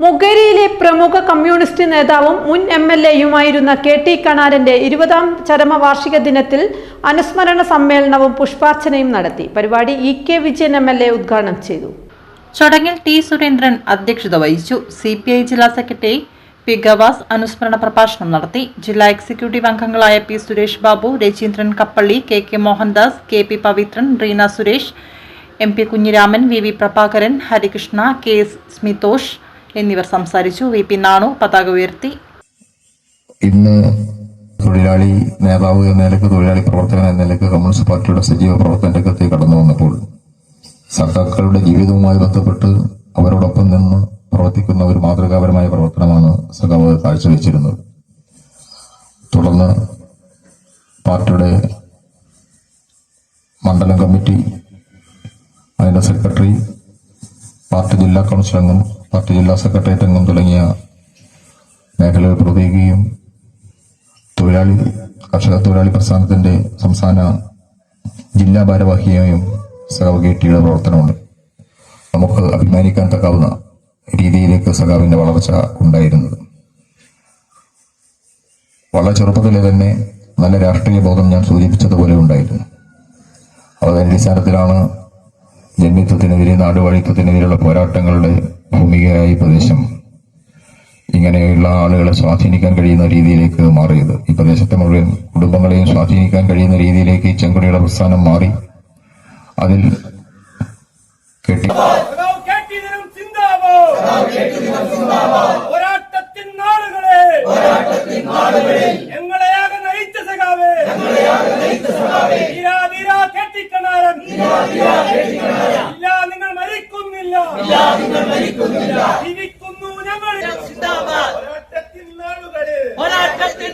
മുഗേരിയിലെ പ്രമുഖ കമ്മ്യൂണിസ്റ്റ് നേതാവും മുൻ എം എൽ എയുമായിരുന്ന കെ ടി കണാരന്റെ ഇരുപതാം ചരമവാർഷിക ദിനത്തിൽ അനുസ്മരണ സമ്മേളനവും പുഷ്പാർച്ചനയും നടത്തി. പരിപാടി E K Vijayan M L A ഉദ്ഘാടനം ചെയ്തു. ചടങ്ങിൽ ടി സുരേന്ദ്രൻ അധ്യക്ഷത വഹിച്ചു. സി പി ഐ ജില്ലാ സെക്രട്ടറി പി ഗവാസ് അനുസ്മരണ പ്രഭാഷണം നടത്തി. ജില്ലാ എക്സിക്യൂട്ടീവ് അംഗങ്ങളായ P Suresh Babu Rajeendran Kappally K K Mohandas K P Pavithran Reena Suresh M P Kunhiraman V V Prabhakaran Harikrishna K S Smithosh എന്നിവർ സംസാരിച്ചു. വി പി നാണു പതാക ഉയർത്തി. ഇന്ന് തൊഴിലാളി നേതാവ് എന്ന നിലയ്ക്ക് തൊഴിലാളി പ്രവർത്തകൻ എന്ന നിലയ്ക്ക് കമ്മ്യൂണിസ്റ്റ് പാർട്ടിയുടെ സജീവ പ്രവർത്തന രംഗത്ത് കടന്നു വന്നപ്പോൾ സഖാക്കളുടെ ജീവിതവുമായി ബന്ധപ്പെട്ട് അവരോടൊപ്പം നിന്ന് പ്രവർത്തിക്കുന്ന ഒരു മാതൃകാപരമായ പ്രവർത്തനമാണ് സഖാവ് കാഴ്ചവെച്ചിരുന്നത്. തുടർന്ന് പാർട്ടിയുടെ മണ്ഡലം കമ്മിറ്റി അതിന്റെ സെക്രട്ടറി പാർട്ടി ജില്ലാ കൗൺസിൽ അംഗം പാർട്ടി ജില്ലാ സെക്രട്ടേറിയറ്റ് അംഗം തുടങ്ങിയ മേഖലകൾ പ്രവർത്തിക്കുകയും തൊഴിലാളി കർഷക തൊഴിലാളി പ്രസ്ഥാനത്തിന്റെ സംസ്ഥാന ജില്ലാ ഭാരവാഹിയായും സഖാവ് കെ ടിയുടെ പ്രവർത്തനമുണ്ട്. നമുക്ക് അഭിമാനിക്കാൻ തക്കാവുന്ന രീതിയിലേക്ക് സഖാവിന്റെ വളർച്ച ഉണ്ടായിരുന്നത്. വളരെ ചെറുപ്പത്തിലെ തന്നെ നല്ല രാഷ്ട്രീയ ബോധം ഞാൻ സൂചിപ്പിച്ചതുപോലെ ഉണ്ടായിരുന്നു. അതിന്റെ അടിസ്ഥാനത്തിലാണ് ജന്മിത്വത്തിനെതിരെ നാടുവാഴിത്വത്തിനെതിരെയുള്ള പോരാട്ടങ്ങളുടെ ഭൂമികയായി പ്രദേശം ഇങ്ങനെയുള്ള ആളുകളെ സ്വാധീനിക്കാൻ കഴിയുന്ന രീതിയിലേക്ക് മാറിയത്. ഈ പ്രദേശത്തെ മുഴുവൻ കുടുംബങ്ങളെയും സ്വാധീനിക്കാൻ കഴിയുന്ന രീതിയിലേക്ക് ഈ ചെങ്കുടിയുടെ പ്രസ്ഥാനം മാറി. അതിൽ കെട്ടി. പോരാട്ടത്തിൻ നാളുകളെ. മരിക്കുന്നില്ല ജീവിക്കുന്നു ഞങ്ങൾ. പോരാട്ടത്തിൻ നാളുകളിൽ പോരാട്ടത്തിൻ